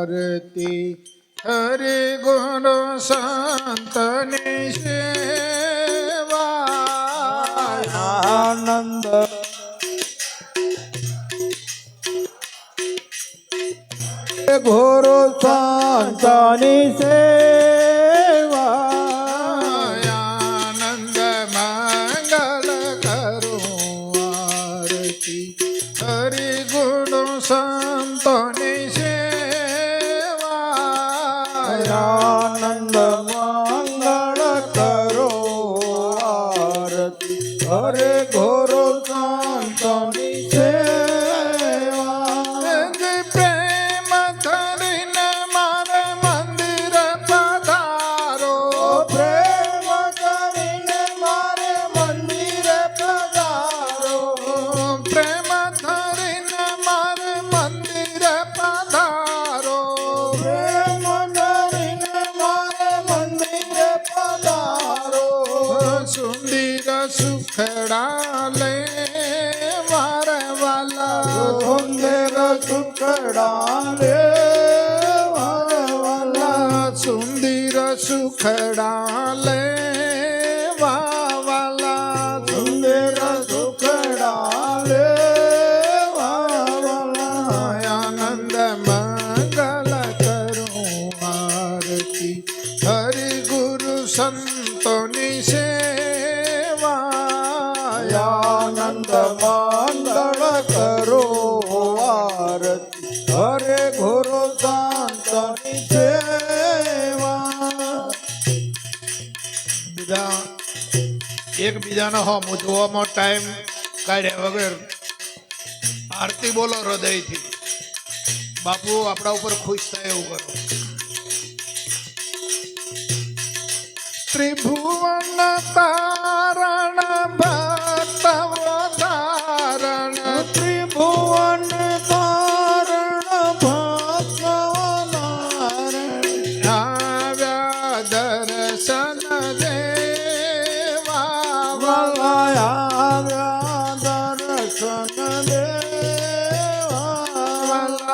આરતી હરે ગુરુ સંતની સેવા. આનંદ. ઘોરો શાંતાની સેવા. આનંદ ಸುಖಡಾ એકબીજાનો હો મૂજવામાં ટાઈમ કાઢ્યા વગર આરતી બોલો હૃદયથી. બાપુ, આપણા ઉપર ખુશ થાય એવું કરો. ત્રિભુવન તારણ ભક્ત દર્શન દેવા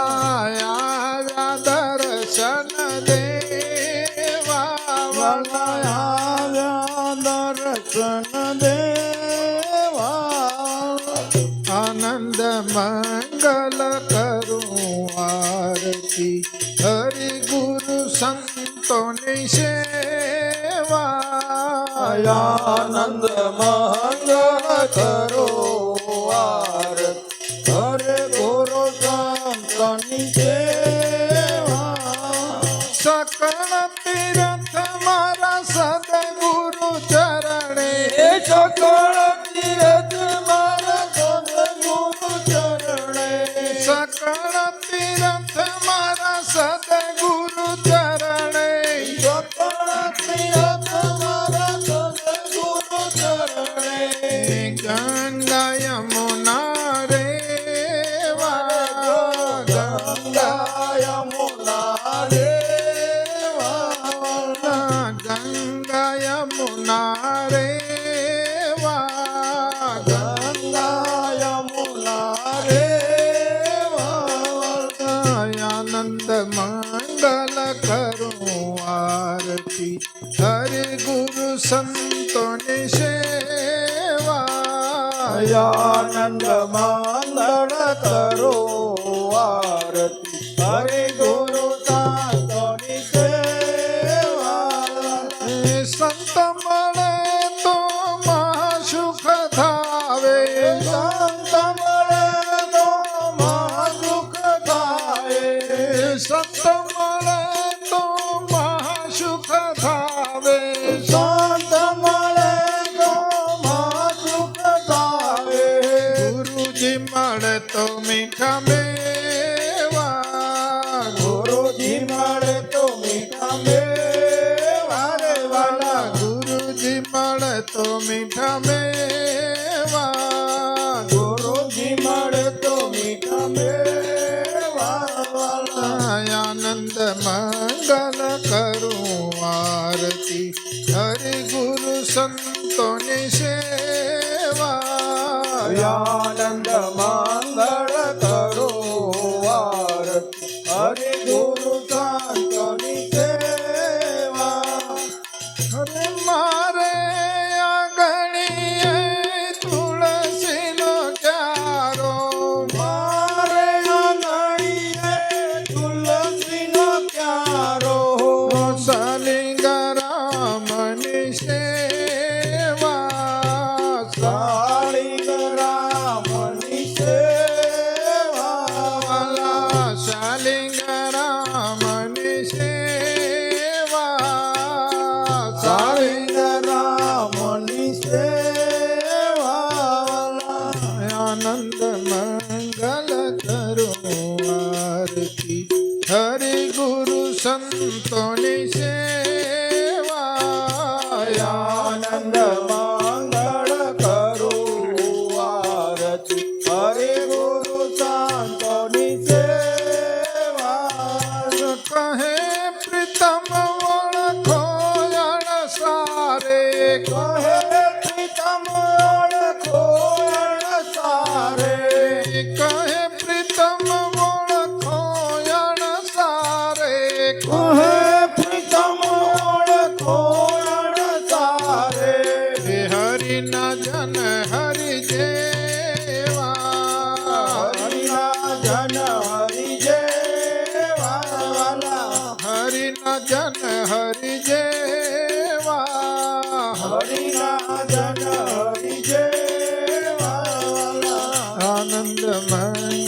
આવ્યા દર્શન દેવા વલાયા દર્શન દેવા આનંદ મંગલ કરું આરતી હરિ ગુરુ સંતોની સેવા આનંદ મંગળ કરો સંતની સેવા સકળ તીર્થ મારા સદગુરુ ચરણે. સકળ તીરથ મારા સદગુરુ ચરણે સકળ તીર્થ આનંદ મંગળ કરો આરતી હરે મળે તો મીઠા મેવા. ગુરુજી મળતો મીઠા મેવા. આનંદ મંગલ કરું આરતી. હરિ ગુરુ સંતોની સેવા. આનંદ મંગળ આનંદ મંગલ કરો આરતી હરે ગુરુ સંતોની સેવા આનંદ મંગળ કરો આરતી હરિ ન જન હરિ જેવા. હરિ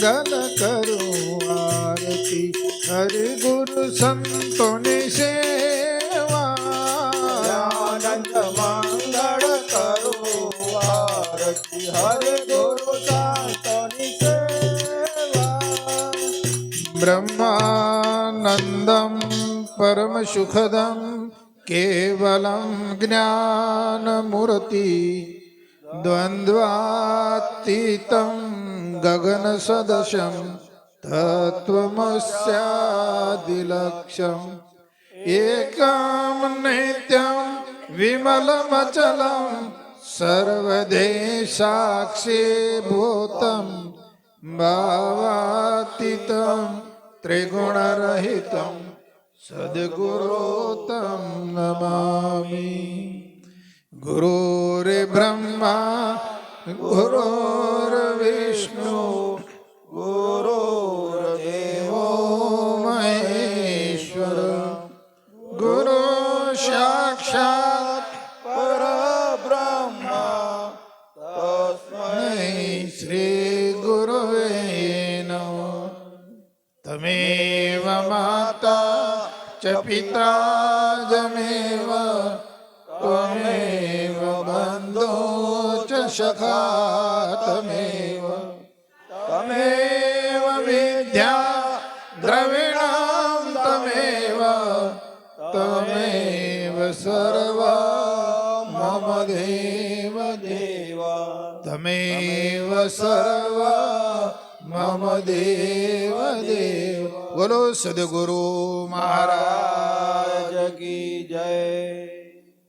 મંગલ કરું આરતી હરિ ગુરુ સંતોની સેવા આનંદ મંગળ કરું આરતી હરે ગુરુ સંતોની સેવા બ્રહ્માનંદમ પરમ સુખદમ કેવલમ જ્ઞાનમૂર્તિ દ્વંદ્વાતીતમ ગગન સદશમ તત્વમસ્યાદિલક્ષમ એકમ નિત્યમ વિમલમચલમ સર્વદેશાક્ષી ભૂતમ ભાવાતીતમ ત્રિગુણરહિતમ સદગુરોતમ નમામિ ગુરુર્બ્રહ્મા ગુરુર્વિષ્ણુ ગુરુ સાક્ષાત પરબ્રહ્મા તસ્મૈ શ્રી ગુરુવે નમઃ તમેવ માતા ચ પિતા જમેવ ત્વમેવ બંધો ચ સખા સર્વ મમ દેવ દેવ તમેવ સર્વ મમ દેવ દેવ બોલો સદગુરુ મહારાજ કી જય